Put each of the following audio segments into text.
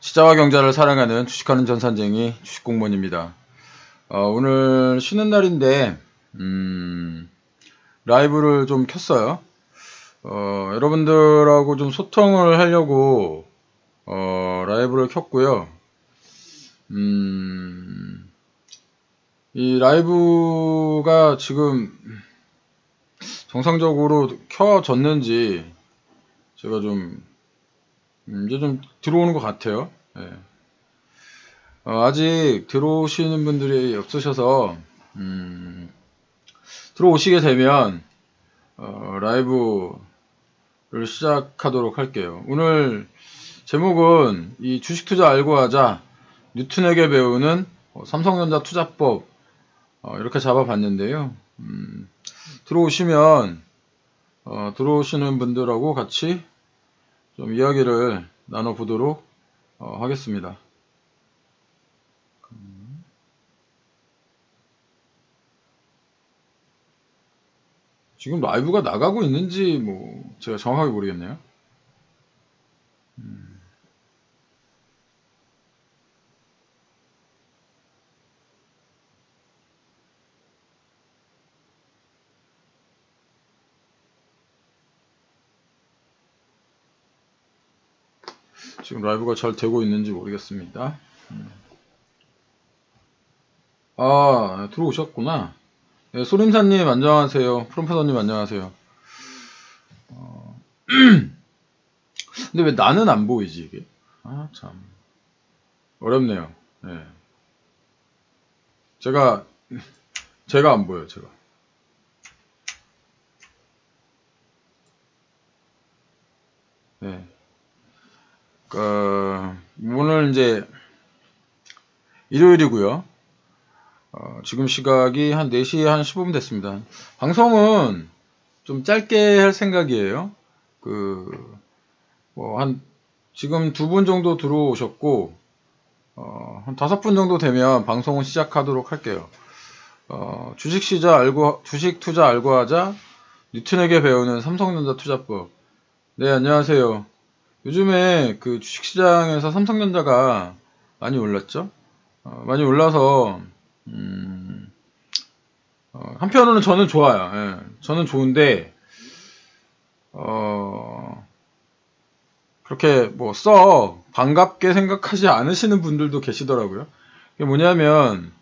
시자와 경자를 사랑하는 주식하는 전산쟁이 주식공무원입니다. 어, 오늘 쉬는 날인데 음, 라이브를 좀 켰어요. 어, 여러분들하고 좀 소통을 하려고 어, 라이브를 켰고요. 음, 이 라이브가 지금 정상적으로 켜졌는지 제가 좀 음, 이제 좀 들어오는 것 같아요. 예. 어, 아직 들어오시는 분들이 없으셔서 음, 들어오시게 되면 어, 라이브를 시작하도록 할게요. 오늘 제목은 이 주식 투자 알고 하자 뉴튼에게 배우는 어, 삼성전자 투자법 어, 이렇게 잡아봤는데요. 음, 들어오시면 어, 들어오시는 분들하고 같이 좀 이야기를 나눠보도록 어, 하겠습니다. 지금 라이브가 나가고 있는지 뭐 제가 정확하게 모르겠네요. 음. 지금 라이브가 잘 되고 있는지 모르겠습니다. 음. 아, 들어오셨구나. 네, 소림사님 안녕하세요. 프롬페서님 안녕하세요. 어... 근데 왜 나는 안 보이지 이게? 아 참. 어렵네요. 네. 제가 제가 안 보여요, 제가. 네. 어, 오늘 이제 일요일이고요. 어, 지금 시각이 한 4시 한 15분 됐습니다. 방송은 좀 짧게 할 생각이에요. 그, 뭐, 한, 지금 두 분 정도 들어오셨고, 어, 한 다섯 분 정도 되면 방송을 시작하도록 할게요. 어, 주식 시자 알고, 주식 투자 알고 하자, 뉴튼에게 배우는 삼성전자 투자법. 네, 안녕하세요. 요즘에 그 주식시장에서 삼성전자가 많이 올랐죠. 어, 많이 올라서 음, 어, 한편으로는 저는 좋아요. 예, 저는 좋은데 어, 그렇게 뭐 써 반갑게 생각하지 않으시는 분들도 계시더라고요. 이게 뭐냐면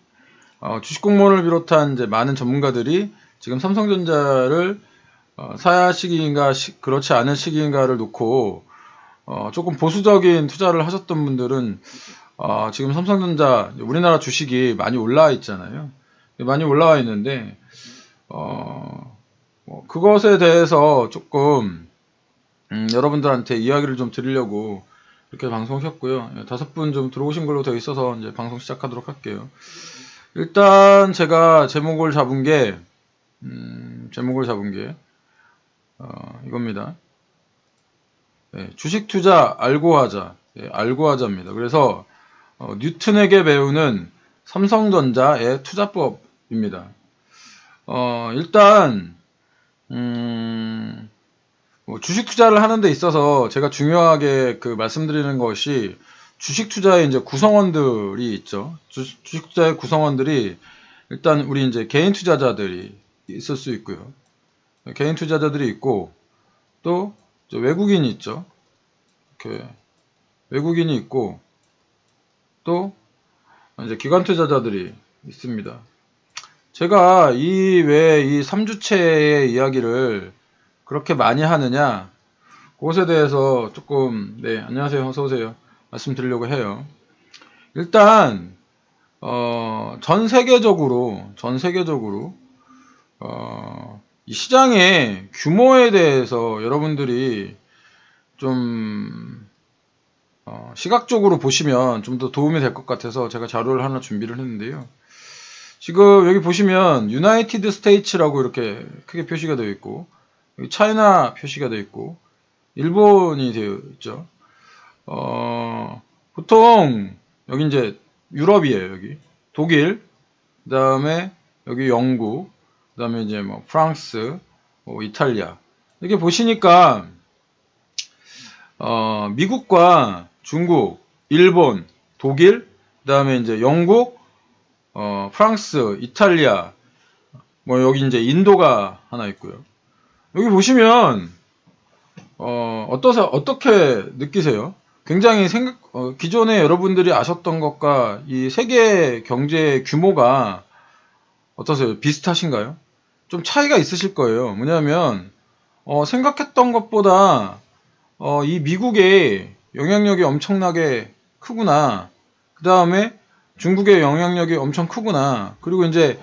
어, 주식 공무원을 비롯한 이제 많은 전문가들이 지금 삼성전자를 어, 사야 시기인가 시, 그렇지 않은 시기인가를 놓고 어, 조금 보수적인 투자를 하셨던 분들은 어, 지금 삼성전자 우리나라 주식이 많이 올라와 있잖아요. 많이 올라와 있는데 어, 뭐 그것에 대해서 조금 음, 여러분들한테 이야기를 좀 드리려고 이렇게 방송 켰고요. 예, 다섯 분 좀 들어오신 걸로 되어 있어서 이제 방송 시작하도록 할게요. 일단 제가 제목을 잡은 게 음, 제목을 잡은 게 어, 이겁니다. 네, 주식 투자 알고 하자. 네, 알고 하자입니다. 그래서 어, 뉴튼에게 배우는 삼성전자의 투자법입니다. 어, 일단 음, 뭐 주식 투자를 하는 데 있어서 제가 중요하게 그 말씀드리는 것이 주식 투자의 이제 구성원들이 있죠. 주, 주식 투자의 구성원들이 일단 우리 이제 개인 투자자들이 있을 수 있고요. 개인 투자자들이 있고 또 외국인이 있죠. 이렇게 외국인이 있고 또 이제 기관 투자자들이 있습니다. 제가 이 왜 이 3주체의 이야기를 그렇게 많이 하느냐 그것에 대해서 조금 네 안녕하세요 어서 오세요 말씀드리려고 해요. 일단 어, 전 세계적으로 전 세계적으로 어, 이 시장의 규모에 대해서 여러분들이 좀 어, 시각적으로 보시면 좀 더 도움이 될 것 같아서 제가 자료를 하나 준비를 했는데요. 지금 여기 보시면 유나이티드 스테이츠라고 이렇게 크게 표시가 되어 있고 여기 차이나 표시가 되어 있고 일본이 되어 있죠. 어, 보통 여기 이제 유럽이에요. 여기 독일, 그 다음에 여기 영국, 그 다음에 이제 뭐 프랑스, 뭐 이탈리아. 이렇게 보시니까, 어, 미국과 중국, 일본, 독일, 그 다음에 이제 영국, 어, 프랑스, 이탈리아, 뭐 여기 이제 인도가 하나 있고요. 여기 보시면 어, 어떠세 어떻게 느끼세요? 굉장히 생각 어, 기존에 여러분들이 아셨던 것과 이 세계 경제 규모가 어떠세요? 비슷하신가요? 좀 차이가 있으실 거예요. 뭐냐면 어, 생각했던 것보다 어, 이 미국의 영향력이 엄청나게 크구나. 그 다음에 중국의 영향력이 엄청 크구나. 그리고 이제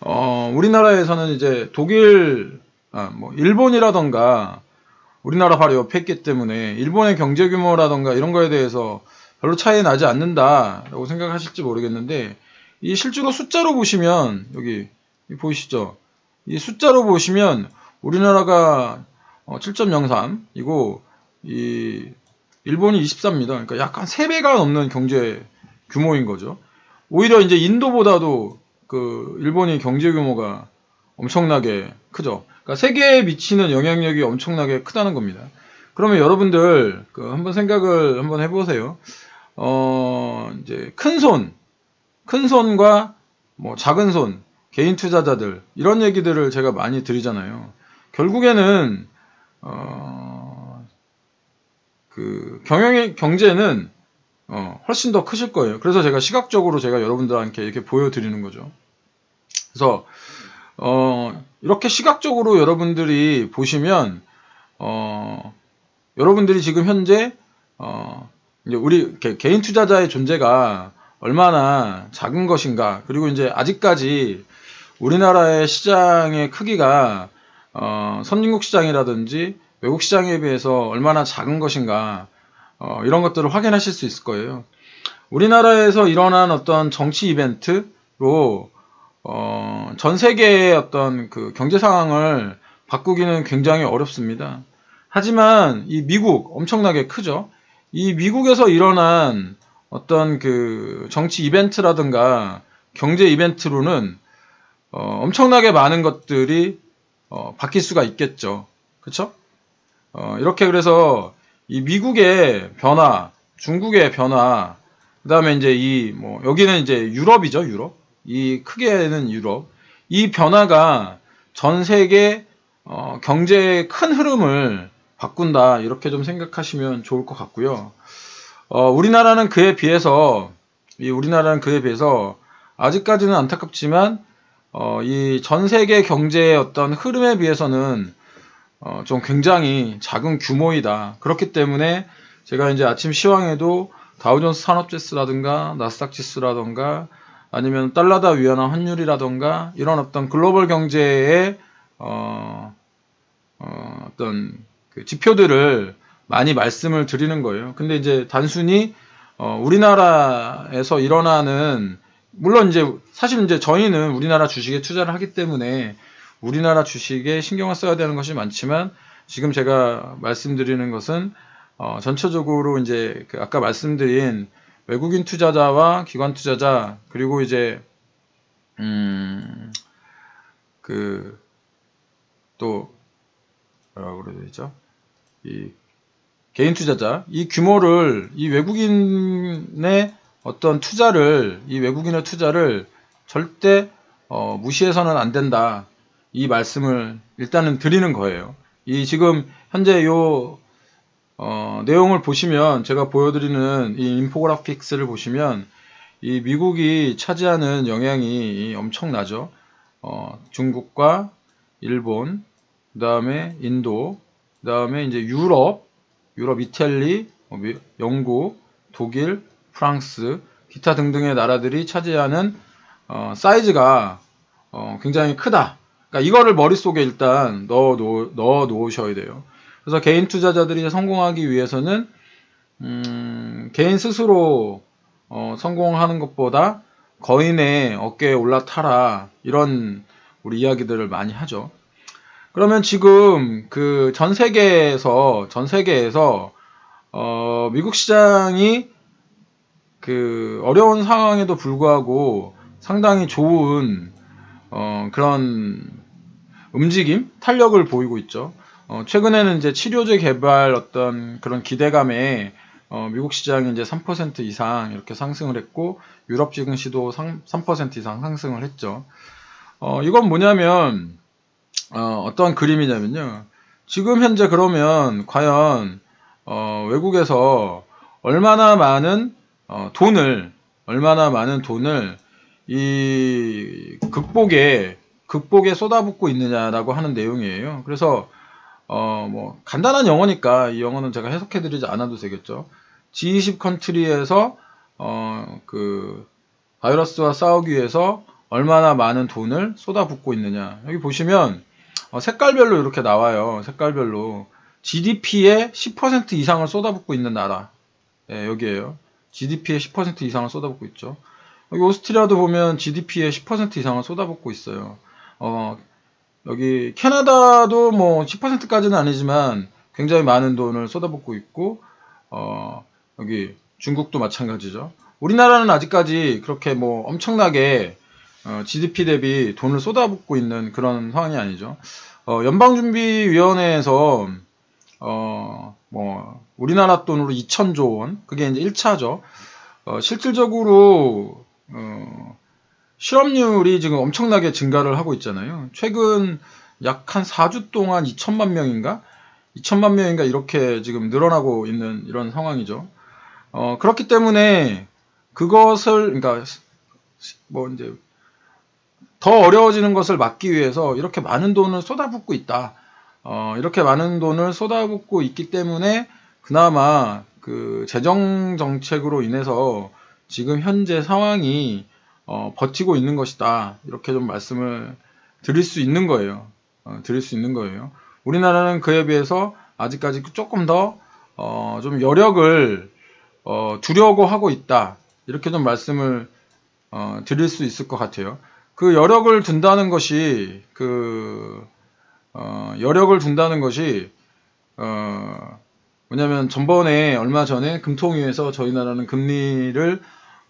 어, 우리나라에서는 이제 독일, 아, 뭐 일본이라던가 우리나라 바로 옆에 있기 때문에 일본의 경제 규모라던가 이런 거에 대해서 별로 차이 나지 않는다라고 생각하실지 모르겠는데 이 실제로 숫자로 보시면 여기 보이시죠? 이 숫자로 보시면 우리나라가 7.03이고 이 일본이 23입니다. 그러니까 약간 3배가 넘는 경제 규모인 거죠. 오히려 이제 인도보다도 그 일본이 경제 규모가 엄청나게 크죠. 그러니까 세계에 미치는 영향력이 엄청나게 크다는 겁니다. 그러면 여러분들 그 한번 생각을 한번 해보세요. 어 이제 큰 손, 큰 손과 뭐 작은 손, 개인 투자자들 이런 얘기들을 제가 많이 드리잖아요. 결국에는 어, 그 경영의 경제는 어, 훨씬 더 크실 거예요. 그래서 제가 시각적으로 제가 여러분들한테 이렇게 보여드리는 거죠. 그래서 어, 이렇게 시각적으로 여러분들이 보시면 어, 여러분들이 지금 현재 어, 이제 우리 개인 투자자의 존재가 얼마나 작은 것인가 그리고 이제 아직까지 우리나라의 시장의 크기가 어, 선진국 시장이라든지 외국 시장에 비해서 얼마나 작은 것인가 어, 이런 것들을 확인하실 수 있을 거예요. 우리나라에서 일어난 어떤 정치 이벤트로 어, 전 세계의 어떤 그 경제 상황을 바꾸기는 굉장히 어렵습니다. 하지만 이 미국 엄청나게 크죠. 이 미국에서 일어난 어떤 그 정치 이벤트라든가 경제 이벤트로는 어, 엄청나게 많은 것들이 어, 바뀔 수가 있겠죠. 그렇죠? 어, 이렇게 그래서 이 미국의 변화, 중국의 변화, 그다음에 이제 이 뭐 여기는 이제 유럽이죠, 유럽. 이 크게는 유럽. 이 변화가 전 세계 어, 경제의 큰 흐름을 바꾼다 이렇게 좀 생각하시면 좋을 것 같고요. 어, 우리나라는 그에 비해서 이 우리나라는 그에 비해서 아직까지는 안타깝지만 어, 이 전 세계 경제의 어떤 흐름에 비해서는 어, 좀 굉장히 작은 규모이다. 그렇기 때문에 제가 이제 아침 시황에도 다우존스 산업지수라든가 나스닥 지수라든가 아니면 달러다 위안화 환율이라든가 이런 어떤 글로벌 경제의 어, 어, 어떤 그 지표들을 많이 말씀을 드리는 거예요. 근데 이제 단순히 어, 우리나라에서 일어나는 물론 이제 사실 이제 저희는 우리나라 주식에 투자를 하기 때문에 우리나라 주식에 신경을 써야 되는 것이 많지만 지금 제가 말씀드리는 것은 어, 전체적으로 이제 그 아까 말씀드린 외국인 투자자와 기관 투자자 그리고 이제 음, 그또 뭐라고 그래야 되죠? 이 개인 투자자 이 규모를 이 외국인의 어떤 투자를 이 외국인의 투자를 절대 어, 무시해서는 안 된다. 이 말씀을 일단은 드리는 거예요. 이 지금 현재 요 어, 내용을 보시면 제가 보여드리는 이 인포그래픽스를 보시면 이 미국이 차지하는 영향이 엄청나죠. 어, 중국과 일본, 그 다음에 인도, 그 다음에 이제 유럽, 유럽 이탈리, 어, 영국, 독일, 프랑스, 기타 등등의 나라들이 차지하는 어, 사이즈가 어, 굉장히 크다. 그러니까 이거를 머릿속에 일단 넣어, 놓으셔야 돼요. 그래서 개인 투자자들이 성공하기 위해서는 음, 개인 스스로 어, 성공하는 것보다 거인의 어깨에 올라타라 이런 우리 이야기들을 많이 하죠. 그러면 지금 그 전 세계에서 전 세계에서 어, 미국 시장이 그 어려운 상황에도 불구하고 상당히 좋은 어, 그런 움직임, 탄력을 보이고 있죠. 어, 최근에는 이제 치료제 개발 어떤 그런 기대감에 어, 미국 시장이 이제 3% 이상 이렇게 상승을 했고 유럽 증시도 3% 이상 상승을 했죠. 어, 이건 뭐냐면 어, 어떤 그림이냐면요. 지금 현재 그러면 과연 어, 외국에서 얼마나 많은 어, 돈을 얼마나 많은 돈을 이 극복에 극복에 쏟아붓고 있느냐라고 하는 내용이에요. 그래서 어 뭐 간단한 영어니까 이 영어는 제가 해석해드리지 않아도 되겠죠. G20 컨트리에서 어 그 바이러스와 싸우기 위해서 얼마나 많은 돈을 쏟아붓고 있느냐. 여기 보시면 어 색깔별로 이렇게 나와요. 색깔별로 GDP의 10% 이상을 쏟아붓고 있는 나라. 네, 여기에요. GDP의 10% 이상을 쏟아붓고 있죠. 여기 오스트리아도 보면 GDP의 10% 이상을 쏟아붓고 있어요. 어, 여기 캐나다도 뭐 10%까지는 아니지만 굉장히 많은 돈을 쏟아붓고 있고, 어, 여기 중국도 마찬가지죠. 우리나라는 아직까지 그렇게 뭐 엄청나게 어, GDP 대비 돈을 쏟아붓고 있는 그런 상황이 아니죠. 어, 연방준비위원회에서 어, 뭐 우리나라 돈으로 2천조 원, 그게 이제 1차죠. 어, 실질적으로 어, 실업률이 지금 엄청나게 증가를 하고 있잖아요. 최근 약 한 4주 동안 2천만 명인가? 2천만 명인가 이렇게 지금 늘어나고 있는 이런 상황이죠. 어, 그렇기 때문에 그것을, 그러니까 뭐 이제 더 어려워지는 것을 막기 위해서 이렇게 많은 돈을 쏟아붓고 있다. 어, 이렇게 많은 돈을 쏟아붓고 있기 때문에 그나마 그 재정 정책으로 인해서 지금 현재 상황이 어, 버티고 있는 것이다. 이렇게 좀 말씀을 드릴 수 있는 거예요. 어, 드릴 수 있는 거예요. 우리나라는 그에 비해서 아직까지 조금 더, 어, 좀 여력을, 어, 두려고 하고 있다. 이렇게 좀 말씀을, 어, 드릴 수 있을 것 같아요. 그 여력을 둔다는 것이, 그, 어, 여력을 둔다는 것이, 어, 뭐냐면 전번에 얼마 전에 금통위에서 저희 나라는 금리를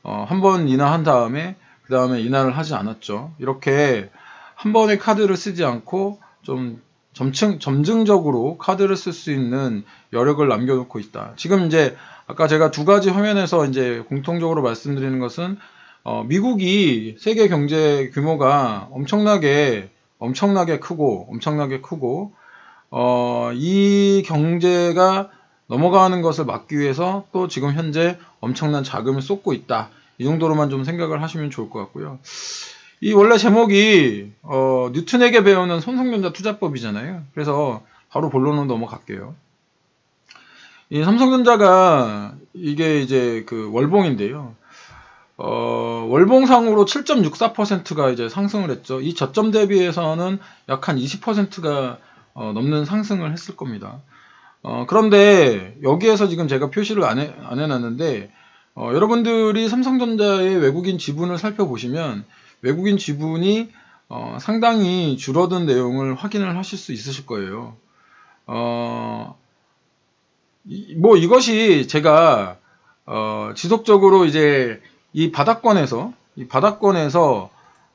어, 한 번 인하한 다음에 그 다음에 인하를 하지 않았죠. 이렇게 한 번에 카드를 쓰지 않고 좀 점층, 점증적으로 카드를 쓸 수 있는 여력을 남겨놓고 있다. 지금 이제 아까 제가 두 가지 화면에서 이제 공통적으로 말씀드리는 것은 어, 미국이 세계 경제 규모가 엄청나게 엄청나게 크고 엄청나게 크고 어, 이 경제가 넘어가는 것을 막기 위해서 또 지금 현재 엄청난 자금을 쏟고 있다. 이 정도로만 좀 생각을 하시면 좋을 것 같고요. 이 원래 제목이 어, 뉴튼에게 배우는 삼성전자 투자법이잖아요. 그래서 바로 본론으로 넘어갈게요. 이 삼성전자가 이게 이제 그 월봉인데요. 어, 월봉상으로 7.64%가 이제 상승을 했죠. 이 저점 대비해서는 약 한 20%가 어, 넘는 상승을 했을 겁니다. 어, 그런데 여기에서 지금 제가 표시를 안, 해, 안 해놨는데 어, 여러분들이 삼성전자의 외국인 지분을 살펴보시면 외국인 지분이 어, 상당히 줄어든 내용을 확인을 하실 수 있으실 거예요. 어, 이, 뭐 이것이 제가 어, 지속적으로 이제 이 바닥권에서 이 바닥권에서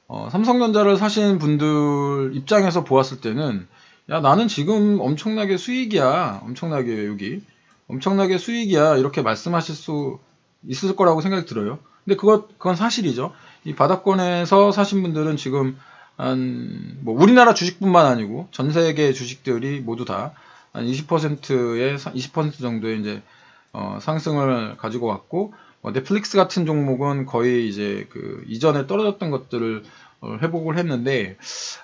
어, 삼성전자를 사신 분들 입장에서 보았을 때는 야 나는 지금 엄청나게 수익이야 엄청나게 여기 엄청나게 수익이야 이렇게 말씀하실 수 있을 거라고 생각이 들어요. 근데 그것 그건 사실이죠. 이 바닥권에서 사신 분들은 지금 한 뭐 우리나라 주식뿐만 아니고 전 세계 주식들이 모두 다 한 20%의 20% 정도의 이제 어, 상승을 가지고 왔고 어, 넷플릭스 같은 종목은 거의 이제 그 이전에 떨어졌던 것들을 어, 회복을 했는데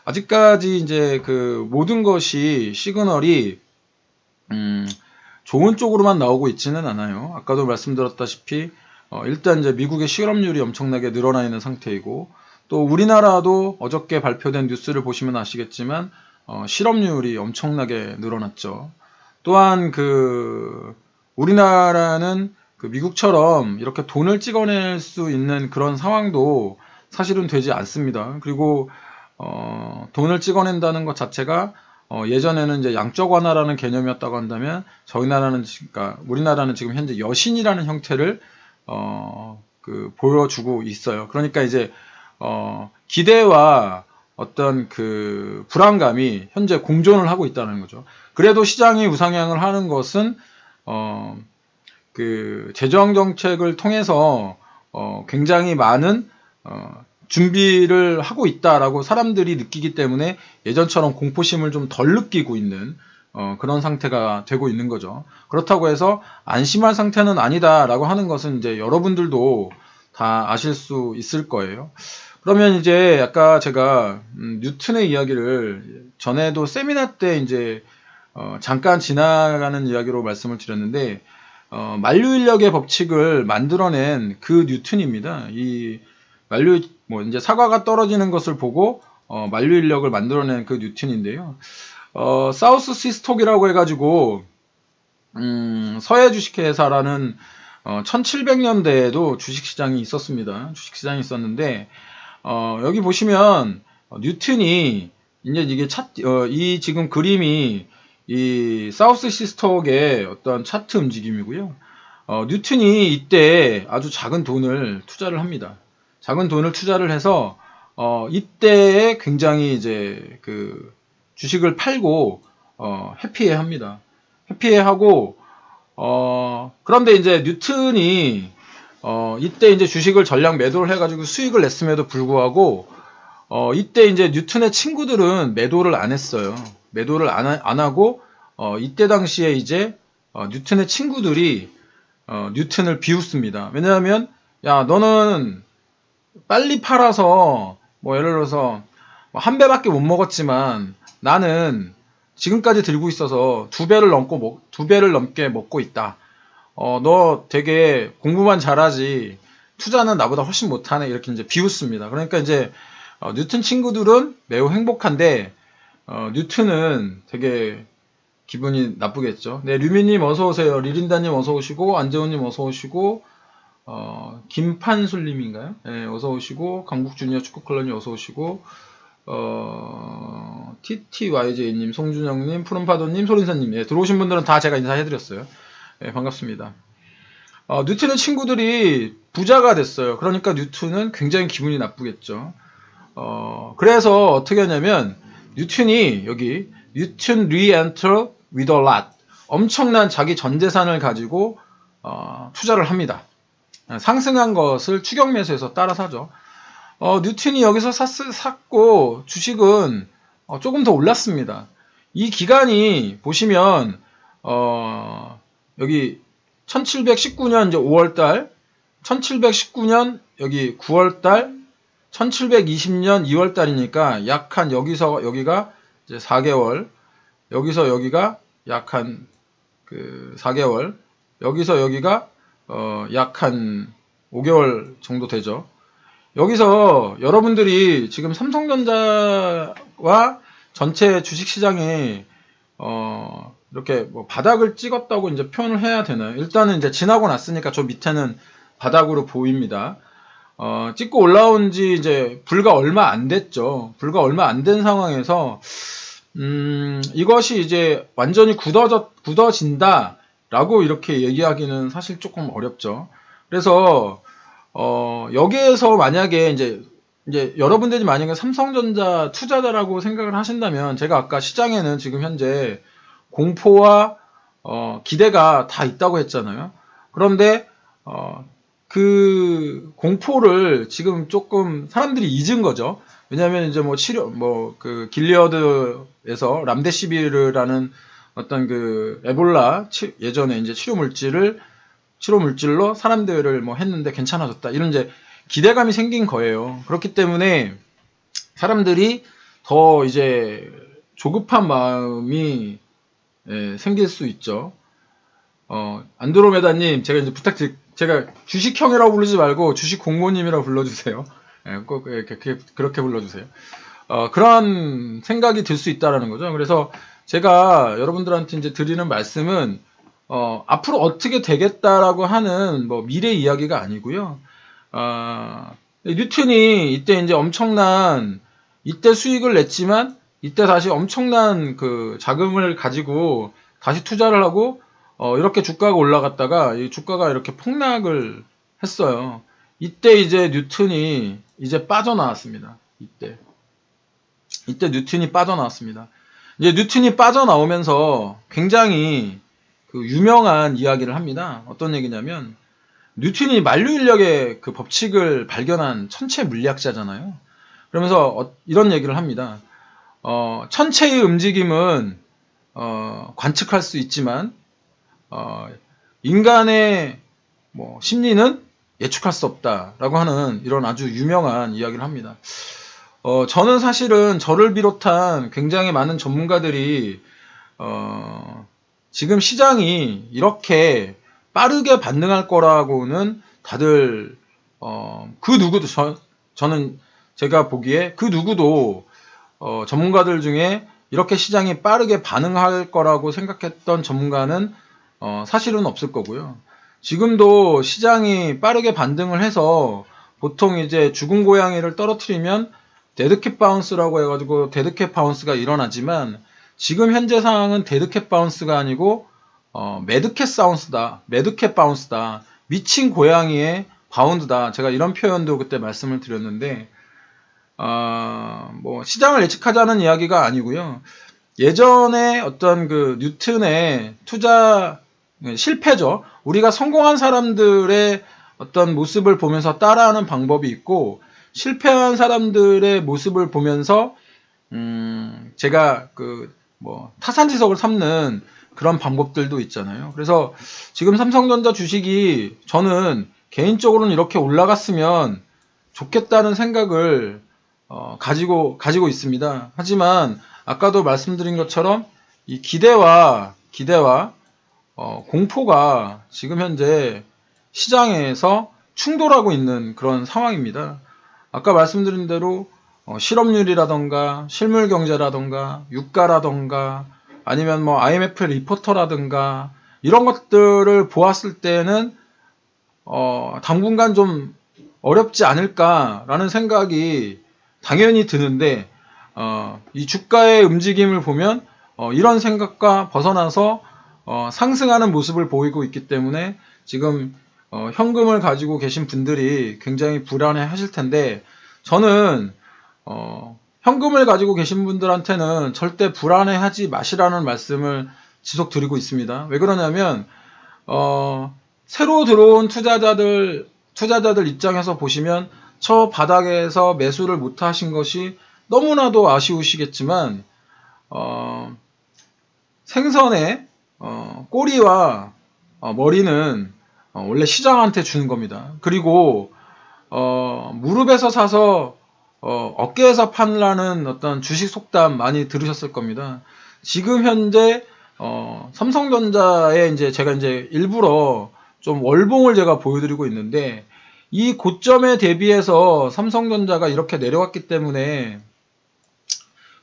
아직까지 이제 그 모든 것이 시그널이 음, 좋은 쪽으로만 나오고 있지는 않아요. 아까도 말씀드렸다시피 어, 일단 이제 미국의 실업률이 엄청나게 늘어나 있는 상태이고 또 우리나라도 어저께 발표된 뉴스를 보시면 아시겠지만 어, 실업률이 엄청나게 늘어났죠. 또한 그 우리나라는 그 미국처럼 이렇게 돈을 찍어낼 수 있는 그런 상황도 사실은 되지 않습니다. 그리고 어, 돈을 찍어낸다는 것 자체가 어, 예전에는 이제 양적 완화라는 개념이었다고 한다면 저희 나라는 그러니까 우리나라는 지금 현재 여신이라는 형태를 어, 그 보여주고 있어요. 그러니까 이제 어, 기대와 어떤 그 불안감이 현재 공존을 하고 있다는 거죠. 그래도 시장이 우상향을 하는 것은 어, 그 재정 정책을 통해서 어, 굉장히 많은 어, 준비를 하고 있다라고 사람들이 느끼기 때문에 예전처럼 공포심을 좀 덜 느끼고 있는 어, 그런 상태가 되고 있는 거죠. 그렇다고 해서 안심할 상태는 아니다라고 하는 것은 이제 여러분들도 다 아실 수 있을 거예요. 그러면 이제 아까 제가 음, 뉴튼의 이야기를 전에도 세미나 때 이제 어, 잠깐 지나가는 이야기로 말씀을 드렸는데 어, 만류 인력의 법칙을 만들어낸 그 뉴튼입니다. 이 만류 뭐 이제 사과가 떨어지는 것을 보고 어, 만류 인력을 만들어낸 그 뉴튼인데요. 어, 사우스 시스톡이라고 해가지고 음, 서해 주식회사라는 어, 1700년대에도 주식시장이 있었습니다. 주식시장이 있었는데 어, 여기 보시면 뉴튼이 이제 이게 차, 어, 이 지금 그림이 이 사우스 시스톡의 어떤 차트 움직임이고요. 어, 뉴튼이 이때 아주 작은 돈을 투자를 합니다. 작은 돈을 투자를 해서 어, 이때에 굉장히 이제 그 주식을 팔고 어, 해피해 합니다. 해피해 하고 어, 그런데 이제 뉴튼이 어, 이때 이제 주식을 전량 매도를 해가지고 수익을 냈음에도 불구하고 어, 이때 이제 뉴튼의 친구들은 매도를 안 했어요. 매도를 안, 하, 안 하고 어, 이때 당시에 이제 어, 뉴튼의 친구들이 어, 뉴튼을 비웃습니다. 왜냐하면 야 너는 빨리 팔아서 뭐 예를 들어서 뭐한 배밖에 못 먹었지만 나는 지금까지 들고 있어서 두 배를 넘고 먹, 두 배를 넘게 먹고 있다. 어, 너 되게 공부만 잘하지 투자는 나보다 훨씬 못하네 이렇게 이제 비웃습니다. 그러니까 이제 어, 뉴튼 친구들은 매우 행복한데 어, 뉴튼은 되게 기분이 나쁘겠죠. 네, 류미님 어서 오세요. 리린다님 어서 오시고 안재훈님 어서 오시고 어, 김판술님인가요? 네, 어서 오시고 강북주니어 축구클럽님 어서 오시고 어, TTYJ님, 송준영님, 푸른파도님, 소린사님 예, 들어오신 분들은 다 제가 인사해드렸어요. 예, 반갑습니다. 어, 뉴튼의 친구들이 부자가 됐어요. 그러니까 뉴튼은 굉장히 기분이 나쁘겠죠. 어, 그래서 어떻게 하냐면 뉴튼이 여기 뉴튼 with a lot 엄청난 자기 전 재산을 가지고 어, 투자를 합니다. 상승한 것을 추격 매수해서 따라 사죠. 어, 뉴튼이 여기서 샀, 샀고 주식은 어, 조금 더 올랐습니다. 이 기간이 보시면 어, 여기 1719년 이제 5월달, 1719년 여기 9월달, 1720년 2월 달이니까 약 한 여기서 여기가 이제 4개월, 여기서 여기가 약 한 그 4개월, 여기서 여기가 어, 약 한 5개월 정도 되죠. 여기서 여러분들이 지금 삼성전자와 전체 주식시장에 어, 이렇게 뭐 바닥을 찍었다고 이제 표현을 해야 되나요? 일단은 이제 지나고 났으니까 저 밑에는 바닥으로 보입니다. 어, 찍고 올라온 지 이제 불과 얼마 안 됐죠. 불과 얼마 안 된 상황에서 음, 이것이 이제 완전히 굳어져, 굳어진다 라고 이렇게 얘기하기는 사실 조금 어렵죠. 그래서 어, 여기에서 만약에 이제 이제 여러분들이 만약에 삼성전자 투자자라고 생각을 하신다면 제가 아까 시장에는 지금 현재 공포와 어, 기대가 다 있다고 했잖아요. 그런데 어, 그 공포를 지금 조금 사람들이 잊은 거죠. 왜냐하면 이제 뭐 치료 뭐 그 길리어드에서 람데시비르라는 어떤 그 에볼라 치, 예전에 이제 치료 물질을 치료 물질로 사람들을 뭐 했는데 괜찮아졌다. 이런 이제 기대감이 생긴 거예요. 그렇기 때문에 사람들이 더 이제 조급한 마음이 예, 생길 수 있죠. 어, 안드로메다님, 제가 이제 부탁드릴, 제가 주식형이라고 부르지 말고 주식 공모님이라고 불러주세요. 예, 꼭 이렇게, 그렇게 불러주세요. 어, 그런 생각이 들 수 있다라는 거죠. 그래서 제가 여러분들한테 이제 드리는 말씀은 어, 앞으로 어떻게 되겠다라고 하는 뭐 미래 이야기가 아니고요. 어, 뉴튼이 이때 이제 엄청난 이때 수익을 냈지만 이때 다시 엄청난 그 자금을 가지고 다시 투자를 하고 어, 이렇게 주가가 올라갔다가 이 주가가 이렇게 폭락을 했어요. 이때 이제 뉴튼이 이제 빠져나왔습니다. 이때 이때 뉴튼이 빠져나왔습니다. 이제 뉴튼이 빠져나오면서 굉장히 그 유명한 이야기를 합니다. 어떤 얘기냐면 뉴턴이 만류 인력의 그 법칙을 발견한 천체 물리학자잖아요. 그러면서 어, 이런 얘기를 합니다. 어, 천체의 움직임은 어, 관측할 수 있지만 어, 인간의 뭐 심리는 예측할 수 없다라고 하는 이런 아주 유명한 이야기를 합니다. 어, 저는 사실은 저를 비롯한 굉장히 많은 전문가들이 어, 지금 시장이 이렇게 빠르게 반등할 거라고는 다들 어, 그 누구도 저, 저는 제가 보기에 그 누구도 어, 전문가들 중에 이렇게 시장이 빠르게 반응할 거라고 생각했던 전문가는 어, 사실은 없을 거고요. 지금도 시장이 빠르게 반등을 해서 보통 이제 죽은 고양이를 떨어뜨리면 데드캣 바운스라고 해가지고 데드캣 바운스가 일어나지만 지금 현재 상황은 데드캣 바운스가 아니고 어, 매드캣 사운스다, 매드캣 바운스다, 미친 고양이의 바운드다. 제가 이런 표현도 그때 말씀을 드렸는데 어, 뭐 시장을 예측하자는 이야기가 아니고요. 예전에 어떤 그 뉴튼의 투자 실패죠. 우리가 성공한 사람들의 어떤 모습을 보면서 따라하는 방법이 있고 실패한 사람들의 모습을 보면서 음 제가 그 뭐 타산지석을 삼는 그런 방법들도 있잖아요. 그래서 지금 삼성전자 주식이 저는 개인적으로는 이렇게 올라갔으면 좋겠다는 생각을 어, 가지고 가지고 있습니다. 하지만 아까도 말씀드린 것처럼 이 기대와 기대와 어, 공포가 지금 현재 시장에서 충돌하고 있는 그런 상황입니다. 아까 말씀드린 대로 어, 실업률이라던가 실물 경제라던가 유가라던가 아니면 뭐 IMF 리포터라든가 이런 것들을 보았을 때는 어, 당분간 좀 어렵지 않을까라는 생각이 당연히 드는데 어, 이 주가의 움직임을 보면 어, 이런 생각과 벗어나서 어, 상승하는 모습을 보이고 있기 때문에 지금 어, 현금을 가지고 계신 분들이 굉장히 불안해 하실 텐데 저는 어, 현금을 가지고 계신 분들한테는 절대 불안해 하지 마시라는 말씀을 지속 드리고 있습니다. 왜 그러냐면 어, 새로 들어온 투자자들 투자자들 입장에서 보시면 저 바닥에서 매수를 못 하신 것이 너무나도 아쉬우시겠지만 어, 생선의 어, 꼬리와 어, 머리는 어, 원래 시장한테 주는 겁니다. 그리고 어, 무릎에서 사서 어, 어깨에서 판라는 어떤 주식 속담 많이 들으셨을 겁니다. 지금 현재 어, 삼성전자에 이제 제가 이제 일부러 좀 월봉을 제가 보여드리고 있는데 이 고점에 대비해서 삼성전자가 이렇게 내려왔기 때문에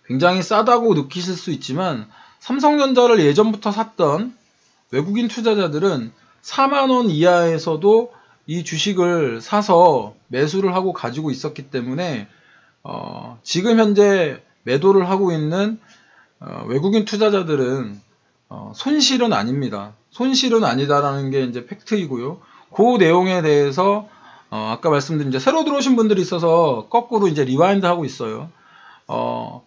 굉장히 싸다고 느끼실 수 있지만 삼성전자를 예전부터 샀던 외국인 투자자들은 4만원 이하에서도 이 주식을 사서 매수를 하고 가지고 있었기 때문에 어, 지금 현재 매도를 하고 있는 어, 외국인 투자자들은 어, 손실은 아닙니다. 손실은 아니다라는 게 이제 팩트이고요. 그 내용에 대해서 어, 아까 말씀드린 이제 새로 들어오신 분들이 있어서 거꾸로 이제 리와인드 하고 있어요. 어,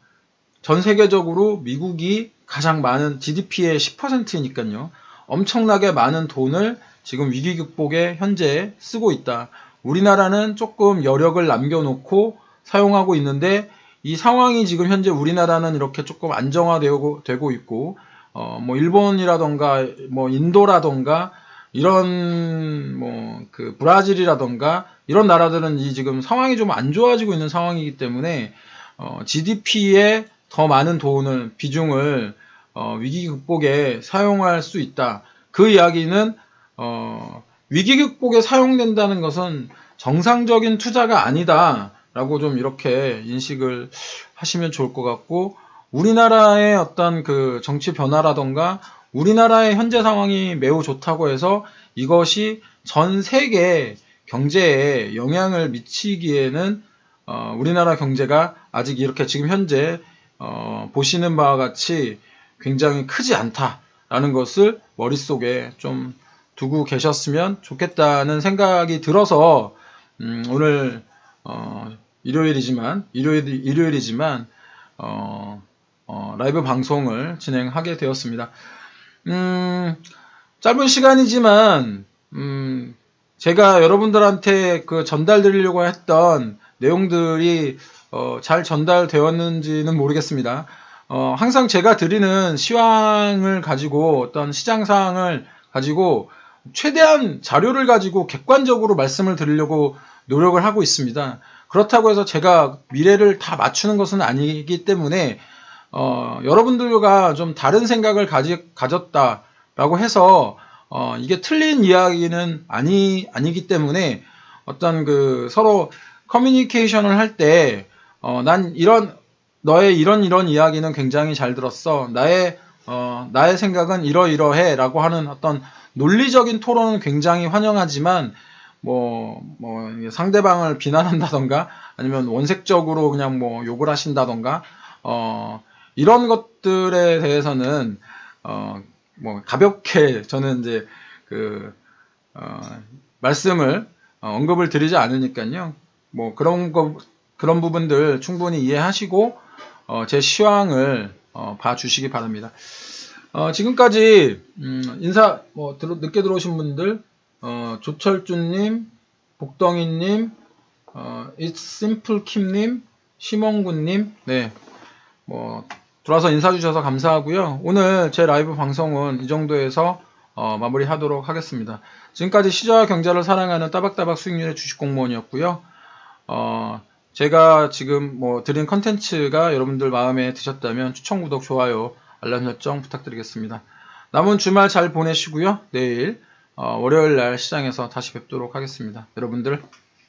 전 세계적으로 미국이 가장 많은 GDP의 10%니까요. 엄청나게 많은 돈을 지금 위기 극복에 현재 쓰고 있다. 우리나라는 조금 여력을 남겨놓고 사용하고 있는데 이 상황이 지금 현재 우리나라는 이렇게 조금 안정화되고 되고 있고 어 뭐 일본이라던가 뭐 인도라던가 이런 뭐 그 브라질이라던가 이런 나라들은 이 지금 상황이 좀 안 좋아지고 있는 상황이기 때문에 어 GDP에 더 많은 돈을 비중을 어 위기 극복에 사용할 수 있다. 그 이야기는 어 위기 극복에 사용된다는 것은 정상적인 투자가 아니다. 라고 좀 이렇게 인식을 하시면 좋을 것 같고 우리나라의 어떤 그 정치 변화라던가 우리나라의 현재 상황이 매우 좋다고 해서 이것이 전 세계 경제에 영향을 미치기에는 어, 우리나라 경제가 아직 이렇게 지금 현재 어, 보시는 바와 같이 굉장히 크지 않다라는 것을 머릿속에 좀 두고 계셨으면 좋겠다는 생각이 들어서 음, 오늘 어, 일요일이지만 일요일 일요일이지만 어, 어, 라이브 방송을 진행하게 되었습니다. 음, 짧은 시간이지만 음, 제가 여러분들한테 그 전달드리려고 했던 내용들이 어, 잘 전달되었는지는 모르겠습니다. 어, 항상 제가 드리는 시황을 가지고 어떤 시장 상황을 가지고 최대한 자료를 가지고 객관적으로 말씀을 드리려고 노력을 하고 있습니다. 그렇다고 해서 제가 미래를 다 맞추는 것은 아니기 때문에 어, 여러분들과 좀 다른 생각을 가지, 가졌다라고 해서 어, 이게 틀린 이야기는 아니 아니기 때문에 어떤 그 서로 커뮤니케이션을 할 때 어, 난 이런 너의 이런 이런 이야기는 굉장히 잘 들었어. 나의 어, 나의 생각은 이러이러해라고 하는 어떤 논리적인 토론은 굉장히 환영하지만 뭐, 뭐, 상대방을 비난한다던가 아니면 원색적으로 그냥 뭐 욕을 하신다던가 어, 이런 것들에 대해서는 어, 뭐 가볍게 저는 이제 그 어, 말씀을 어, 언급을 드리지 않으니까요. 뭐 그런 거 그런 부분들 충분히 이해하시고 어, 제 시황을 어, 봐주시기 바랍니다. 어, 지금까지 음, 인사 뭐 들어, 늦게 들어오신 분들 어, 조철준님, 복덩이님, 어, It's Simple 킴님, 심원군님, 네, 뭐 들어와서 인사 주셔서 감사하고요. 오늘 제 라이브 방송은 이 정도에서 어, 마무리하도록 하겠습니다. 지금까지 시저와 경제를 사랑하는 따박따박 수익률의 주식 공무원이었고요. 어, 제가 지금 뭐 드린 컨텐츠가 여러분들 마음에 드셨다면 추천, 구독, 좋아요, 알람 설정 부탁드리겠습니다. 남은 주말 잘 보내시고요. 내일 어, 월요일 날 시장에서 다시 뵙도록 하겠습니다. 여러분들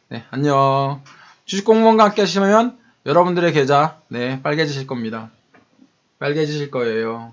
네, 안녕. 주식 공무원과 함께 하시면 여러분들의 계좌 네, 빨개지실 겁니다. 빨개지실 거예요.